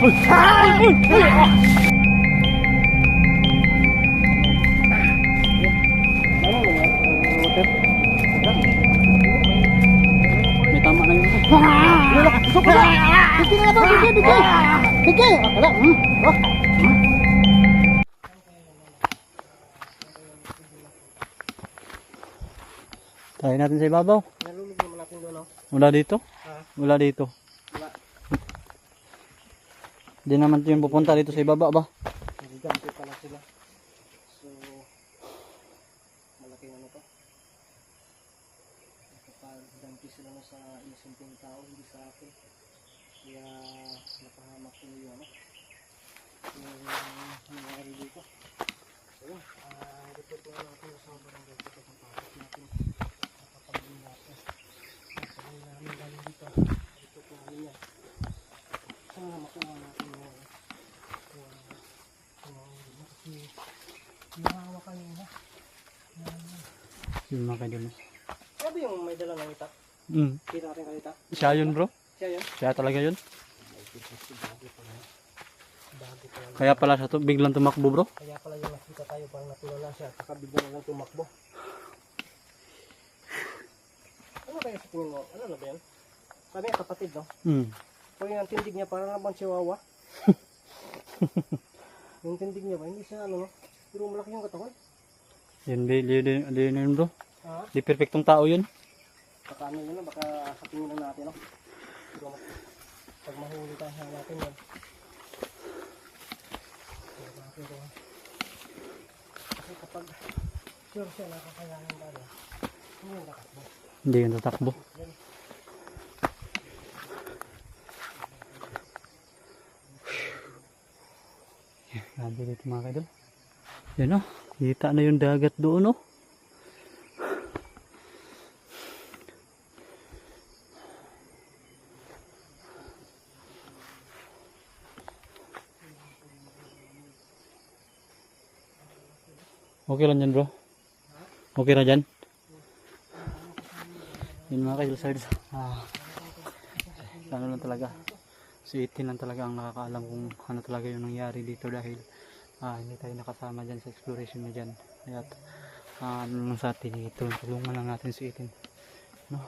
May tama na yun. Suko na! Bigay na ba? Bigay, bigay! Bigay! Wala. Oh. Try natin sa ibabaw. No? Wala dito? Wala dito. Hindi naman yun pupunta dito sa ibaba ba? Gigante pala sila. So, malaking ano to. Nakapag-ganti sila no sa isimpleng tao, hindi sa akin. Kaya napahamak ko yung ano. Yung nangyari dito. So, yun. Ah, report ko na natin sa barangay dito kung bakit natin nakapag-in natin. Nakapag-in namin galing dito. Report namin yan. Sana makuha natin yung yung kasi nahawa kanina. Yun mga kaidol. Sabi yung may dala ng itak. Mm. Kita natin kanita. Siya yun bro. Siya yun. Siya talaga yun. Kaya pala siya to, biglang tumakbo bro. Kaya pala yung nakita tayo parang natulala siya. Saka bigla na lang tumakbo. Ano kaya sa tingin mo? Ano na ba yan? Sabi niya kapatid no? Mm. Pero yung tindig niya parang naman chihuahua. yung tindig niya ba? Hindi siya ano no? Pero malaki yung katawan. Yun, di, di, di, di, di, yun bro. Ha? Di perfectong tao yun. Baka ano yun no? Baka sa tingin lang natin no? Pero pag mahuli tayo sa natin yan. Kasi kapag sure siya nakakayanan tayo, hindi yung takbo. Hindi yun tatakbo. Grabe dito mga kaidol. Yan o. Kita na yung dagat doon o. Okay lang yan bro. Okay na dyan. Yun mga kaidol sides. Ah, ano lang talaga. Si Itin lang talaga ang nakakaalam kung ano talaga yung nangyari dito dahil ah, hindi tayo nakasama dyan sa exploration na dyan. Kaya ah, ano lang sa atin ito. Tulungan lang natin si Itin. No?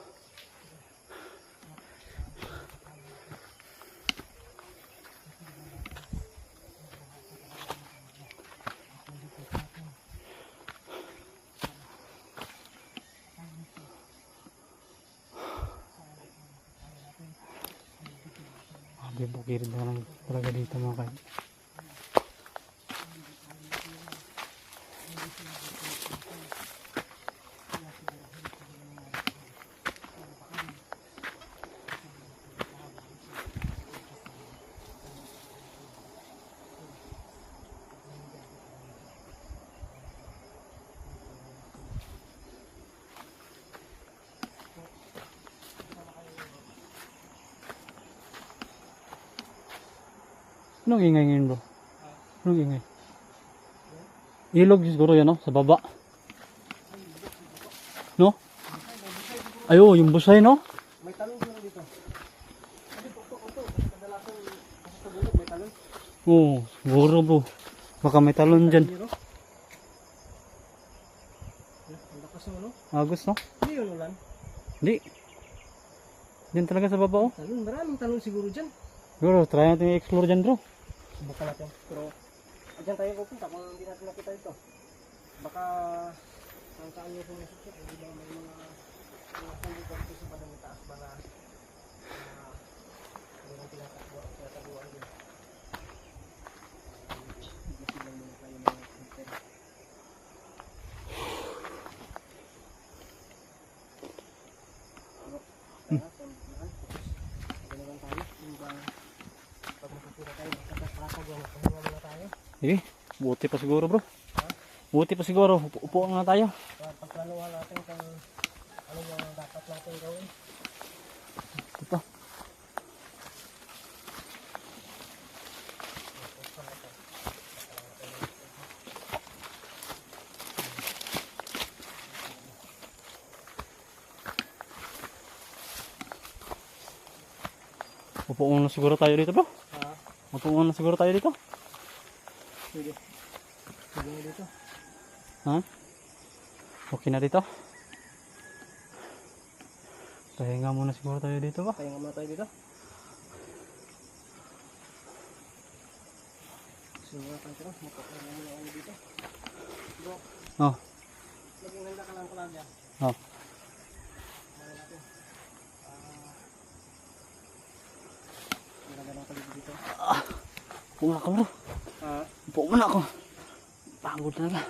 Ah, di bukirin na lang talaga dito mga kaidol. Anong ingay ngayon bro? Anong ingay? Ilog siguro yan no? Sa baba. No? Ayo, yung busay no? May talon din dito. Oo, siguro bro. Baka may talon dyan. Ang lakas no? Agos no? Hindi yun ulan. Hindi. Diyan talaga sa baba oh. Talon, maraming talon siguro dyan. Siguro, try natin i-explore dyan bro. Subukan natin. Pero, dyan tayo pupunta kung hindi natin nakita ito. Baka, saan saan nyo sumusukit. Hindi ba may mga mga huli dito sa padang taas ba na na hindi natin tinatakbo tinatabuan din. Ibigay lang muna tayo ng content. Ano? Tara, puntahan. Tapos, ano naman tayo? Yung ba, pag makapira tayo, magkakasakag, magpahinga muna tayo. Sige, buti pa siguro bro. Buti pa siguro. Upo, upo nga tayo. Pagplanuhan natin kung ano yung dapat natin gawin. Ito. Upo muna siguro tayo dito bro. Ha? Matungo na siguro tayo dito. Dito. Ha? Okay na dito. Pahinga muna siguro tayo dito ba? Kaya nga muna tayo dito. Siguro tayo dito. Magpapahinga muna ako dito. Bro, Oh. maging handa ka lang palagi ah. Oh. Ano natin? Ah. Muna ako bro. Ah. Upo muna ako. Pagod talaga.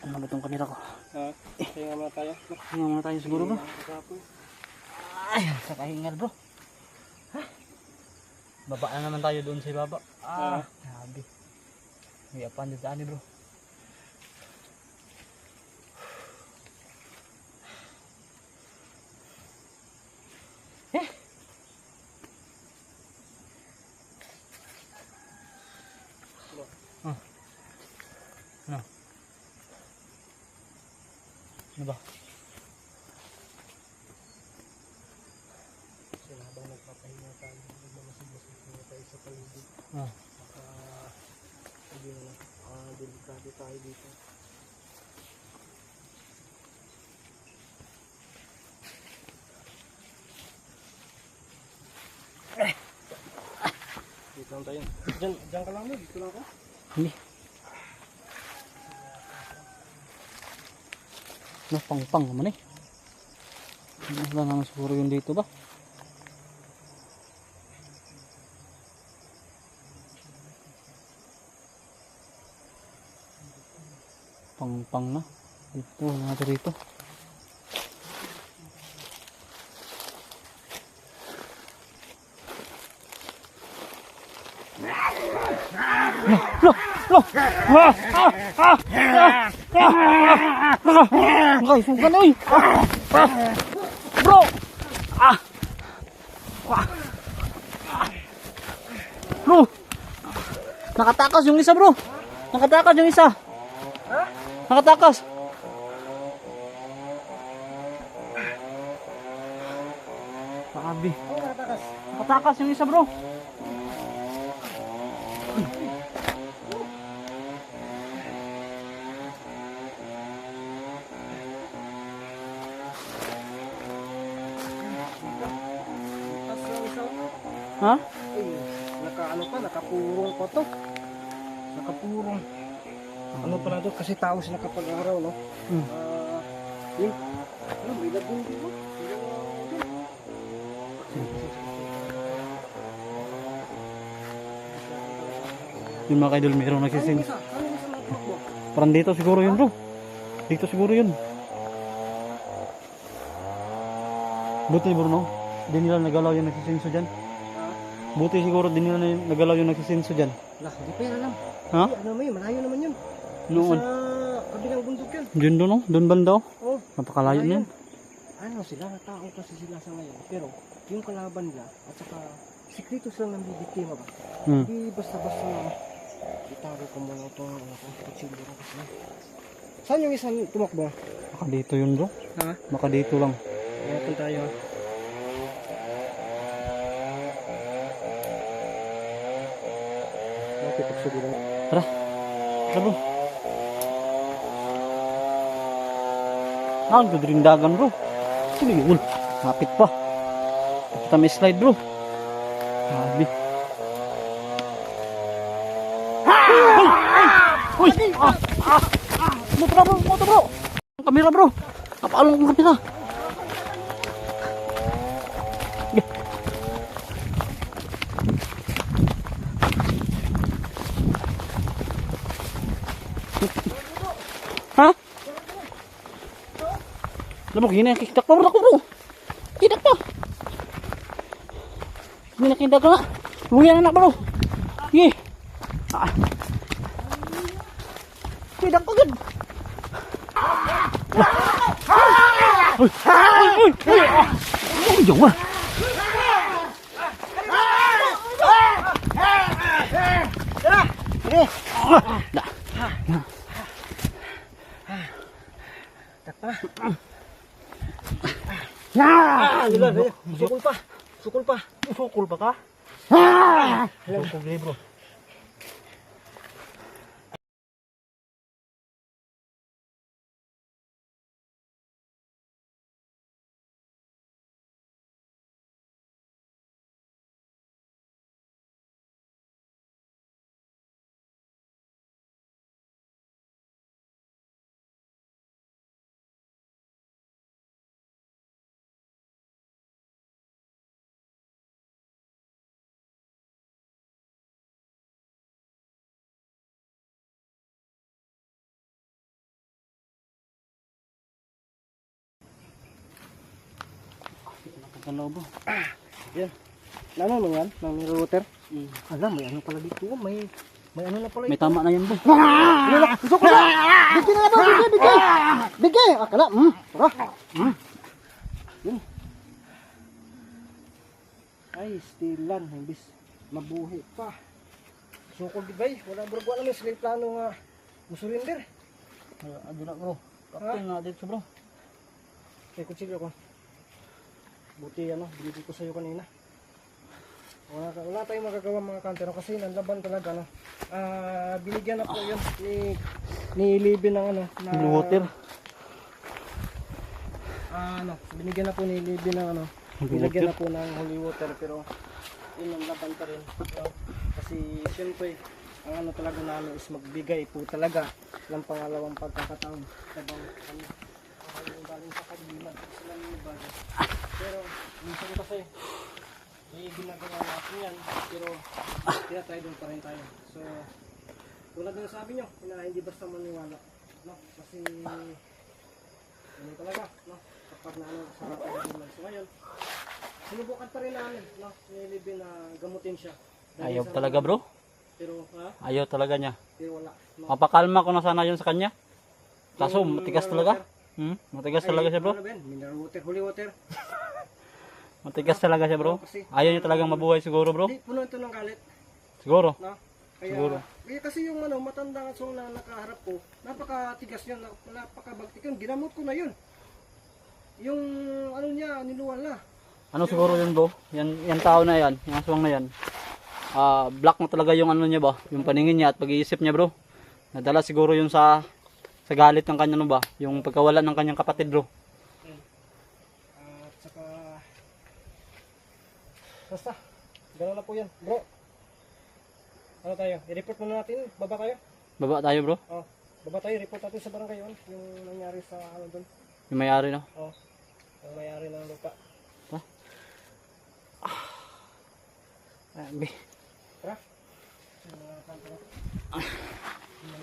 Ano ba itong kamera ko? Ah. Kaya nga muna tayo. Pahinga muna tayo siguro bro. Kakapoy. Ay, sa kahingal bro. Ha? Baba na naman tayo doon sa baba. Ah, grabe. May apan dyan daan eh, bro. Ah. Ano? Ano ba? Sila habang nagpapahinga tayo, nagmamasig-masig muna tayo sa paligid. Ah. Baka, hindi na lang, ah, delikado tayo dito. Dito lang tayo. Diyan, diyan ka lang mo, dito lang ako. Hindi. Ano, pang-pang naman eh. Ba naman siguro yun dito ba? Pang-pang na. Dito, wala natin dito. Lo! Lo! Ah! Ah! Ah! Ah! Ah! Ah! Guys, huwag ka na eh! Ah! Bro! Ah! Bro! Nakatakas yung isa bro! Nakatakas yung isa! Nakatakas! Sabi. Nakatakas yung isa bro! Tapos yung isa, Ha? ay, naka ano pa, nakapurong pa to. Nakapurong. Ano pala to? Kasi tao sila kapag araw, no? Hmm. Ah, yun. Ano, may lagun din, no? Yung mga kaidol mayroong Ano nagsisin. Ano? Parang dito siguro yun bro. Dito siguro yun. Buti bro no? Di nila nagalaw yung nagsisinso dyan. Buti siguro di nila na- nagalaw yung nagsisinso dyan. lah, di pa yan alam. Ha? Di, ano mo yun, malayo naman yun. Noon. Sa kabilang bundok yun. Diyan doon no? Doon banda oh. Oh, Napakalayo niyan. ano sila, tao kasi sila sa ngayon. Pero, yung kalaban nila, at saka, sikreto sila ng bibiktima ba? Hmm. Hindi basta-basta na itago ko muna itong ano ko, kasi. Saan yung isang tumakbo? Baka dito yun bro. Ha? Baka dito lang. Ayan tayo ha. Nakipagsugulan. Tara. Tara bro. Ah, rin dagan bro. Sino yun? Kapit pa. Kita may slide bro. Grabe. Uy! Uy! Ah! Ah! Ah! Motor bro! Motor bro! Ang kamera bro! Napaalong ang kamera. Alam mo, gina kikidak pa bro ako bro. Kidak pa. Gina kikidak na. Huwag yan anak bro. Sige. Ah. Kidak pa gud. Uy, uy, uy, uy. Ah. Ah. Ah. Sukol pa. Sukol pa. Sukul pa ka? Alam ko, bro. Kalobo. Yan. Ano mo yan? Nang water? Mm. Alam, may ano pala dito. May, may ano na pala May tama na yan bro. Sukol na! Bigyan na bro! Bigyan! Bigyan! Bigyan! Akala! Hmm. Tara! Hmm. Yun. Ay, stilan. Imbis mabuhi pa. Sukol di. Wala bro. Wala naman sila yung plano nga musulinder. Ado na bro. Kapten na dito bro. Kaya kutsilyo ko. Buti ano, binigay ko sa'yo kanina. Wala, ka- wala tayong magagawa mga kantero kasi nanlaban talaga no. Ah, binigyan na po yun ni ni Libby ng ano na water. Ah, ano, binigyan na po ni Libby ng ano. Binigyan na po ng holy water pero yun ang laban pa rin. No? Kasi siyempre ang ano talaga namin is magbigay po talaga ng pangalawang pagkakataon. Sabang ano, yung galing sa kagliman, sila yung iba. Pero minsan kasi may ginagawa natin yan pero tinatry doon pa rin tayo. So tulad ng sabi nyo, na hindi basta maniwala. No? Kasi ano talaga, no? Kapag na ano sa kagliman. So ngayon, sinubukan pa rin namin, no? Nilibin na gamutin siya. Dahil Ayaw sa- talaga bro. Pero, ha? Ayaw talaga niya. Pero wala. No? Mapakalma ko na sana yun sa kanya. Kaso Yung matigas mineral talaga. water. Hmm? Matigas Ay, talaga siya bro. Ano yun? Mineral water, holy water. Matigas talaga siya bro. Ayaw niya talagang mabuhay siguro bro. Hindi, puno ito ng galit. Siguro. No? Kaya, Siguro. Kaya kasi yung ano, matanda nga song na nakaharap ko, napakatigas nap- napakabagtik yun. Ginamot ko na yun. Yung ano niya, niluwal na. Ano siguro yun bro? Yan, yan tao na yan. Yung aswang na yan. Ah, black na talaga yung ano niya ba? Yung paningin niya at pag-iisip niya bro. Nadala siguro yun sa sa galit ng kanya no ba? Yung pagkawala ng kanyang kapatid bro. At saka, basta, gano'n na po yan. Bro, ano tayo? I-report muna natin, baba tayo. Baba tayo bro. Oh, baba tayo, report natin sa barangay yun, yung nangyari sa ano doon. Yung mayari no. Oh, yung mayari ng lupa. Grabe. Tara. Yung mga kanto. Yung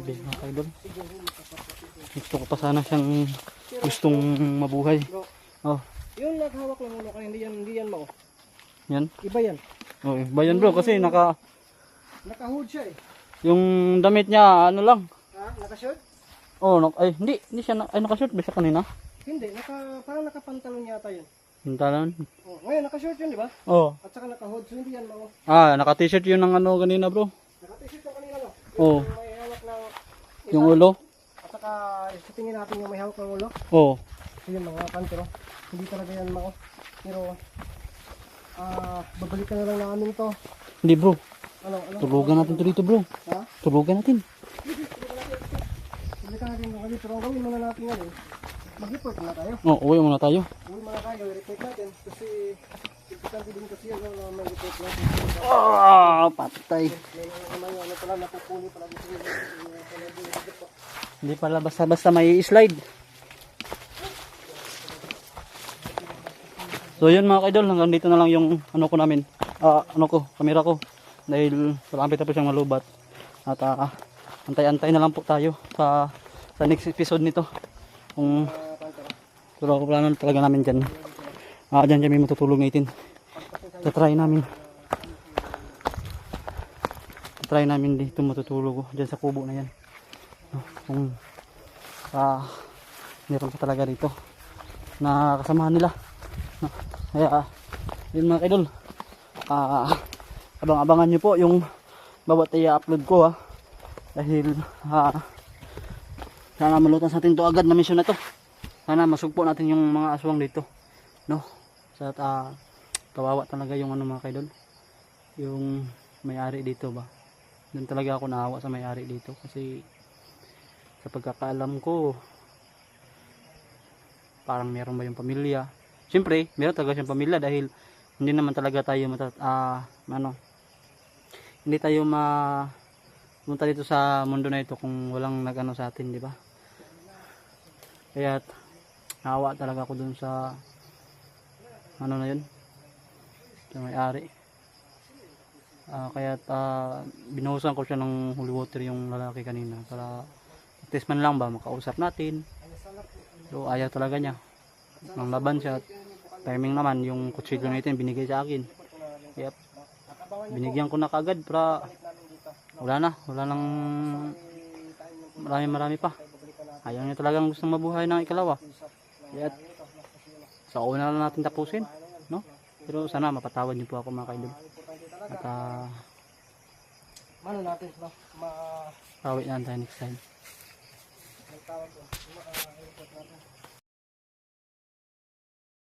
Grabe mga kaidol. Gusto ko pa sana siyang gustong mabuhay. Oh, yung naghawak ng ulo kayo, hindi yan, hindi yan mao. yan. Iba yan. Oh, ba yan bro kasi naka Nakahood siya eh. yung damit niya ano lang. Ha? Nakashoot? Oh, nak ay hindi, hindi siya na, ay nakashoot ba siya kanina? Hindi, naka, parang nakapantalon yata yun. Hintalan. Oh, ngayon, nakashort yun, di ba? Oh. At saka nakahood, so hindi yan mao. Ah, naka-t-shirt yun ng ano kanina bro. Naka-t-shirt yung kanina, no? Oh, Yung may hawak na... yung ulo. At saka, sa tingin natin yung may hawak ng ulo. Oh. So yun, mga pantero. Hindi talaga yan mao. Pero, ah, babalikan na lang namin to. Hindi bro, Ano, ano? tulugan natin to dito bro. Ha? Tulugan natin. Babalikan natin yung kami. Pero ang gawin muna natin yan eh. Mag-report muna tayo. Oh, uwi muna tayo. Uwi muna tayo, report natin. Kasi, Ah, patay. Ano. Hindi pala basta-basta may slide. So yun mga kaidol, hanggang dito na lang yung ano ko namin. Ah, ano ko, kamera ko. Dahil malapit na po siyang malubat. At ah, antay-antay na lang po tayo sa sa next episode nito. Kung pero ako plano talaga namin dyan. Ah, dyan kami matutulog ngayon. Tatry namin. Try namin dito matutulog oh, dyan sa kubo na yan. Ah, Kung ah, meron pa talaga dito na kasamahan nila. Ah, Kaya, ah, yun mga idol. Ah, abang-abangan nyo po yung bawat i-upload ko ha. Dahil ha, sana malutas natin to agad na mission na to. Sana masugpo natin yung mga aswang dito. No? Sa uh, kawawa talaga yung ano mga kaidol. Yung may-ari dito ba. Doon talaga ako naawa sa may-ari dito kasi sa pagkakaalam ko parang meron ba yung pamilya. Siyempre, meron talaga siyang pamilya dahil hindi naman talaga tayo mata ah, ano hindi tayo ma pumunta dito sa mundo na ito kung walang nagano sa atin, di ba? Kaya naawa talaga ako dun sa ano na yun sa may-ari. Ah, kaya uh, binuhusan ko siya ng holy water yung lalaki kanina para at least man lang ba makausap natin. So ayaw talaga niya. Nang laban siya. Timing naman yung kutsilyo na ito binigay sa akin. Kaya binigyan ko na kagad para wala na, wala nang marami marami pa. Ayaw niya talagang gusto mabuhay ng ikalawa. Kaya sa una lang natin tapusin? Pero sana mapatawad niyo po ako mga kaidol. At uh, Mano natin, no? Ma... awit na tayo next time. May tawag ko. Uh.